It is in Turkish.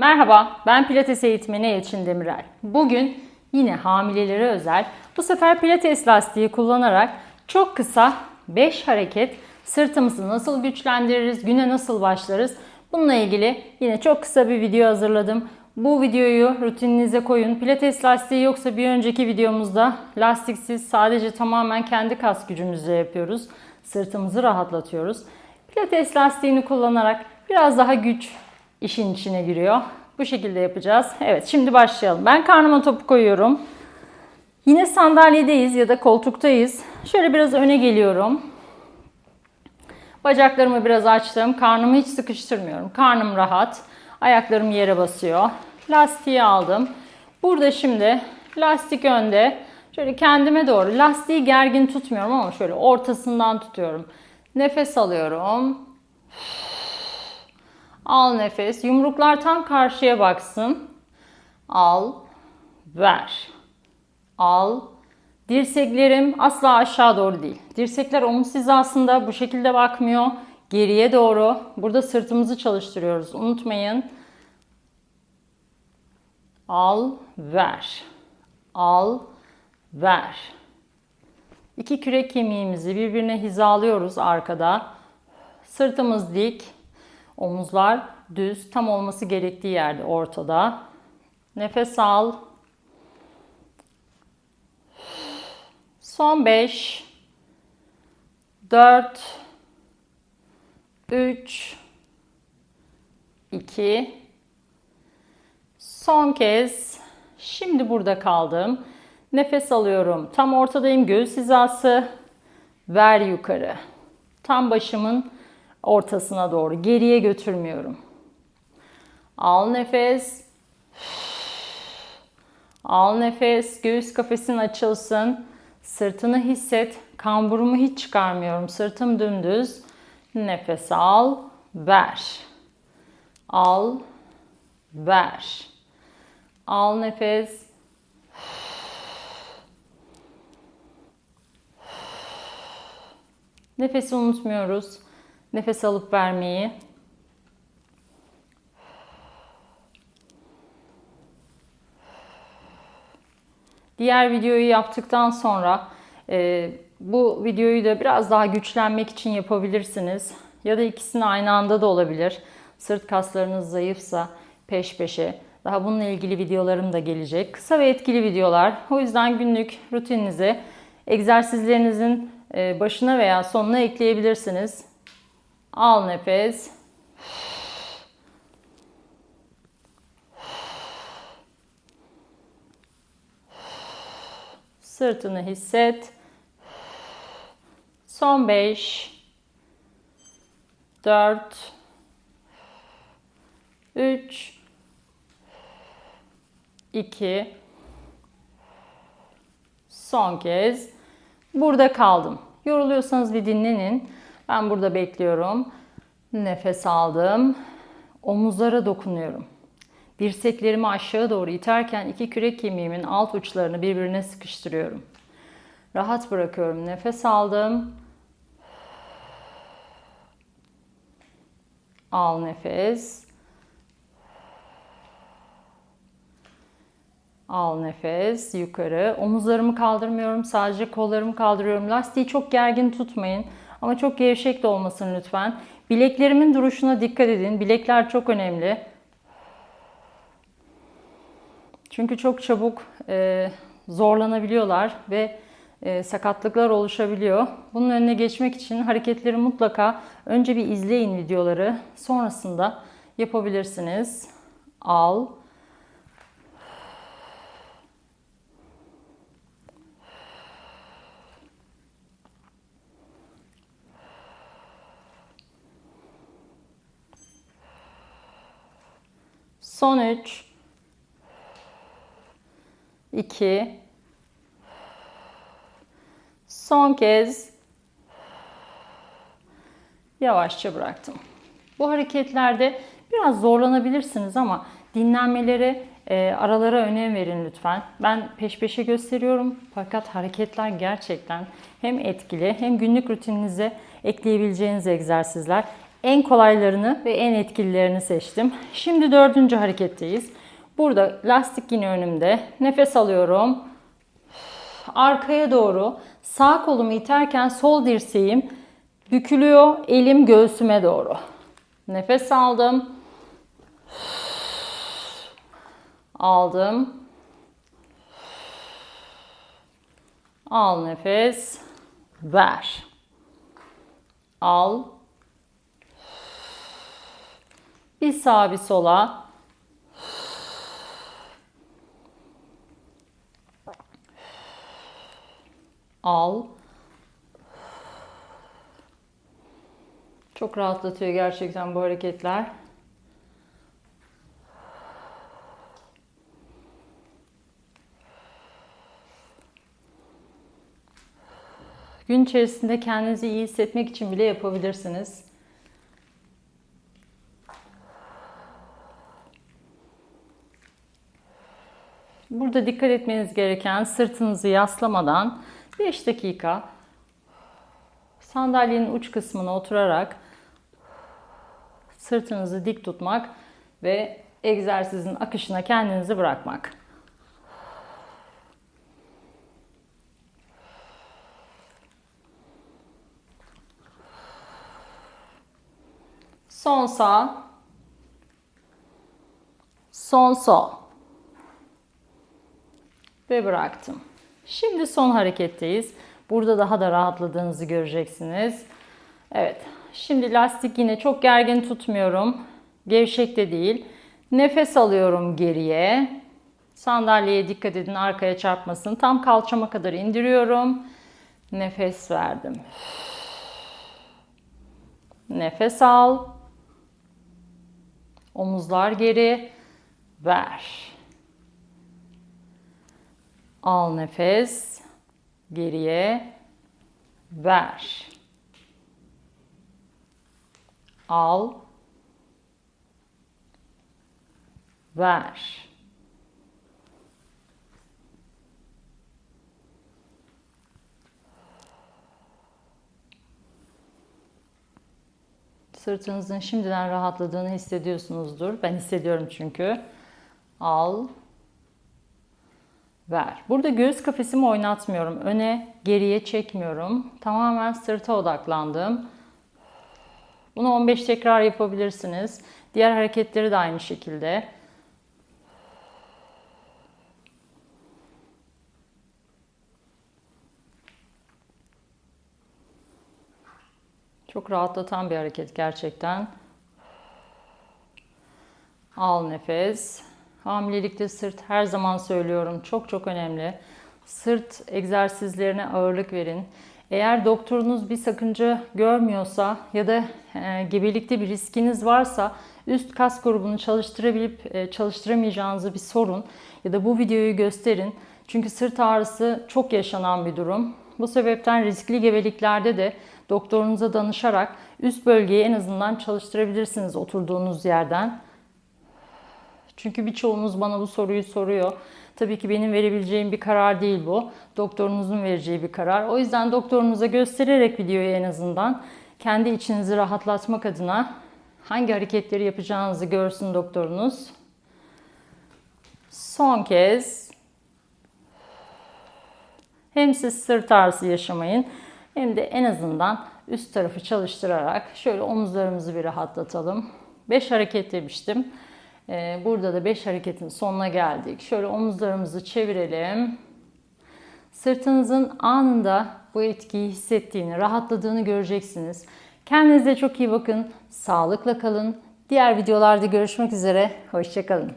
Merhaba, ben Pilates eğitmeni Elçin Demirel. Bugün yine hamilelere özel, bu sefer Pilates lastiği kullanarak çok kısa 5 hareket sırtımızı nasıl güçlendiririz, güne nasıl başlarız bununla ilgili yine çok kısa bir video hazırladım. Bu videoyu rutininize koyun. Pilates lastiği yoksa bir önceki videomuzda lastiksiz sadece tamamen kendi kas gücümüzle yapıyoruz. Sırtımızı rahatlatıyoruz. Pilates lastiğini kullanarak biraz daha güç işin içine giriyor. Bu şekilde yapacağız. Evet şimdi başlayalım. Ben karnıma topu koyuyorum. Yine sandalyedeyiz ya da koltuktayız. Şöyle biraz öne geliyorum. Bacaklarımı biraz açtım. Karnımı hiç sıkıştırmıyorum. Karnım rahat. Ayaklarım yere basıyor. Lastiği aldım. Burada şimdi lastik önde. Şöyle kendime doğru lastiği gergin tutmuyorum ama şöyle ortasından tutuyorum. Nefes alıyorum. Al nefes. Yumruklar tam karşıya baksın. Al. Ver. Al. Dirseklerim asla aşağı doğru değil. Dirsekler omuz hizasında bu şekilde bakmıyor. Geriye doğru. Burada sırtımızı çalıştırıyoruz. Unutmayın. Al, ver. Al, ver. İki kürek kemiğimizi birbirine hizalıyoruz arkada. Sırtımız dik. Omuzlar düz, tam olması gerektiği yerde ortada. Nefes al. Son 5 4 3 2 Son kez. Şimdi burada kaldım. Nefes alıyorum. Tam ortadayım. Göğüs hizası. Ver yukarı. Tam başımın ortasına doğru. Geriye götürmüyorum. Al nefes. Al nefes. Göğüs kafesin açılsın. Sırtını hisset. Kamburumu hiç çıkarmıyorum. Sırtım dümdüz. Nefes al. Ver. Al. Ver. Al nefes. Nefesi unutmuyoruz. Nefes alıp vermeyi. Diğer videoyu yaptıktan sonra e, bu videoyu da biraz daha güçlenmek için yapabilirsiniz. Ya da ikisini aynı anda da olabilir. Sırt kaslarınız zayıfsa peş peşe. Daha bununla ilgili videolarım da gelecek. Kısa ve etkili videolar. O yüzden günlük rutininize egzersizlerinizin e, başına veya sonuna ekleyebilirsiniz. Al nefes. Sırtını hisset. Son 5 4 3 2 Son kez. Burada kaldım. Yoruluyorsanız bir dinlenin. Ben burada bekliyorum. Nefes aldım. Omuzlara dokunuyorum. Dirseklerimi aşağı doğru iterken iki kürek kemiğimin alt uçlarını birbirine sıkıştırıyorum. Rahat bırakıyorum. Nefes aldım. Al nefes. Al nefes yukarı. Omuzlarımı kaldırmıyorum. Sadece kollarımı kaldırıyorum. Lastiği çok gergin tutmayın. Ama çok gevşek de olmasın lütfen. Bileklerimin duruşuna dikkat edin. Bilekler çok önemli. Çünkü çok çabuk e, zorlanabiliyorlar ve e, sakatlıklar oluşabiliyor. Bunun önüne geçmek için hareketleri mutlaka önce bir izleyin videoları. Sonrasında yapabilirsiniz. Al. Son 3 2 Son kez yavaşça bıraktım. Bu hareketlerde biraz zorlanabilirsiniz ama dinlenmelere, e, aralara önem verin lütfen. Ben peş peşe gösteriyorum fakat hareketler gerçekten hem etkili hem günlük rutininize ekleyebileceğiniz egzersizler. En kolaylarını ve en etkililerini seçtim. Şimdi dördüncü hareketteyiz. Burada lastik yine önümde. Nefes alıyorum. Arkaya doğru sağ kolumu iterken sol dirseğim bükülüyor. Elim göğsüme doğru. Nefes aldım. Aldım. Al nefes. Ver. Al. Bir sağa bir sola. Al. Çok rahatlatıyor gerçekten bu hareketler. Gün içerisinde kendinizi iyi hissetmek için bile yapabilirsiniz. Burada dikkat etmeniz gereken sırtınızı yaslamadan 5 dakika sandalyenin uç kısmına oturarak sırtınızı dik tutmak ve egzersizin akışına kendinizi bırakmak. Son sağ. Son sol. Ve bıraktım. Şimdi son hareketteyiz. Burada daha da rahatladığınızı göreceksiniz. Evet. Şimdi lastik yine çok gergin tutmuyorum. Gevşek de değil. Nefes alıyorum geriye. Sandalyeye dikkat edin arkaya çarpmasın. Tam kalçama kadar indiriyorum. Nefes verdim. Nefes al. Omuzlar geri. Ver. Al nefes. Geriye. Ver. Al. Ver. Sırtınızın şimdiden rahatladığını hissediyorsunuzdur. Ben hissediyorum çünkü. Al. Ver. Burada göğüs kafesimi oynatmıyorum. Öne, geriye çekmiyorum. Tamamen sırta odaklandım. Bunu 15 tekrar yapabilirsiniz. Diğer hareketleri de aynı şekilde. Çok rahatlatan bir hareket gerçekten. Al nefes. Hamilelikte sırt her zaman söylüyorum çok çok önemli. Sırt egzersizlerine ağırlık verin. Eğer doktorunuz bir sakınca görmüyorsa ya da e, gebelikte bir riskiniz varsa üst kas grubunu çalıştırabilip e, çalıştıramayacağınızı bir sorun ya da bu videoyu gösterin. Çünkü sırt ağrısı çok yaşanan bir durum. Bu sebepten riskli gebeliklerde de doktorunuza danışarak üst bölgeyi en azından çalıştırabilirsiniz oturduğunuz yerden. Çünkü birçoğunuz bana bu soruyu soruyor. Tabii ki benim verebileceğim bir karar değil bu. Doktorunuzun vereceği bir karar. O yüzden doktorunuza göstererek videoyu en azından kendi içinizi rahatlatmak adına hangi hareketleri yapacağınızı görsün doktorunuz. Son kez hem siz sırt ağrısı yaşamayın hem de en azından üst tarafı çalıştırarak şöyle omuzlarımızı bir rahatlatalım. 5 hareket demiştim. Ee, burada da 5 hareketin sonuna geldik. Şöyle omuzlarımızı çevirelim. Sırtınızın anında bu etkiyi hissettiğini, rahatladığını göreceksiniz. Kendinize çok iyi bakın. Sağlıkla kalın. Diğer videolarda görüşmek üzere. Hoşçakalın.